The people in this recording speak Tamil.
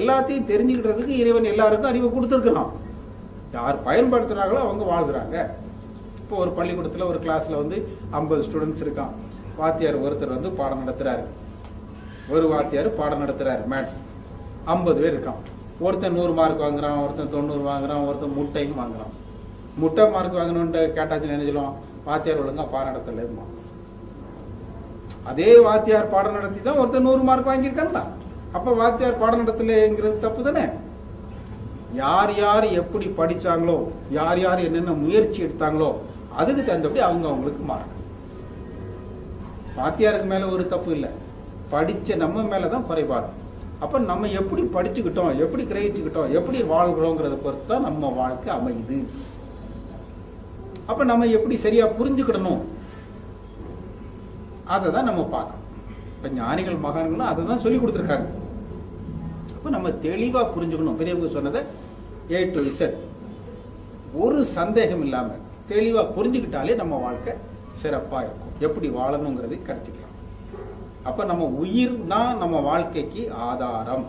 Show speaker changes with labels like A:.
A: எல்லாத்தையும் தெரிஞ்சுக்கிட்டதுக்கு இறைவன் எல்லாருக்கும் அறிவை கொடுத்துருக்கலாம் யார் பயன்படுத்துகிறாங்களோ அவங்க வாழ்கிறாங்க. இப்போ ஒரு பள்ளிக்கூடத்தில் ஒரு கிளாஸில் வந்து ஐம்பது ஸ்டூடெண்ட்ஸ் இருக்கான். வாத்தியார் ஒருத்தர் வந்து பாடம் நடத்துகிறாரு ஒரு வாத்தியார் பாடம் நடத்துகிறாரு மேத்ஸ் ஐம்பது பேர் இருக்கான். ஒருத்தன் நூறு மார்க் வாங்குறான் ஒருத்தன் தொண்ணூறு வாங்குறான் ஒருத்தன் முட்டையும் வாங்குறான். முட்டை மார்க் வாங்கணுன்ட்டு கேட்டாச்சுன்னு என்ன வாத்தியார் ஒழுங்காக பாடம் நடத்தலைமா அதே வாத்தியார் பாடம் நடத்தி தான் ஒருத்தன் நூறு மார்க் வாங்கியிருக்காங்களா அப்ப வாத்தியார் பாடம் நடத்தலைங்கிறது தப்பு தானே யார் யார் எப்படி படிச்சாங்களோ யார் யார் என்னென்ன முயற்சி எடுத்தாங்களோ அதுக்கு தகுந்தபடி அவங்க அவங்களுக்கு மாறணும். வாத்தியாருக்கு மேல ஒரு தப்பு இல்லை. படிச்ச நம்ம மேலே தான் குறைபாடு. அப்ப நம்ம எப்படி படிச்சுக்கிட்டோம் எப்படி கிரகிச்சுக்கிட்டோம் எப்படி வாழ்கிறோங்கிறத பொறுத்து தான் நம்ம வாழ்க்கை அமையுது. அப்ப நம்ம எப்படி சரியா புரிஞ்சுக்கிடணும்? அதை தான் நம்ம பார்க்கணும். இப்ப ஞானிகள் மகான்களும் அதை தான் சொல்லி கொடுத்துருக்காங்க. அப்ப நம்ம தெளிவா புரிஞ்சுக்கணும். பெரியவங்க சொன்னதை ஏ டு இசட் ஒரு சந்தேகம் இல்லாம தெளிவா புரிஞ்சுக்கிட்டாலே நம்ம வாழ்க்கை சிறப்பா இருக்கும். எப்படி வாழணுங்கிறது கிடைச்சிக்கலாம். அப்ப நம்ம உயிர் தான் நம்ம வாழ்க்கைக்கு ஆதாரம்.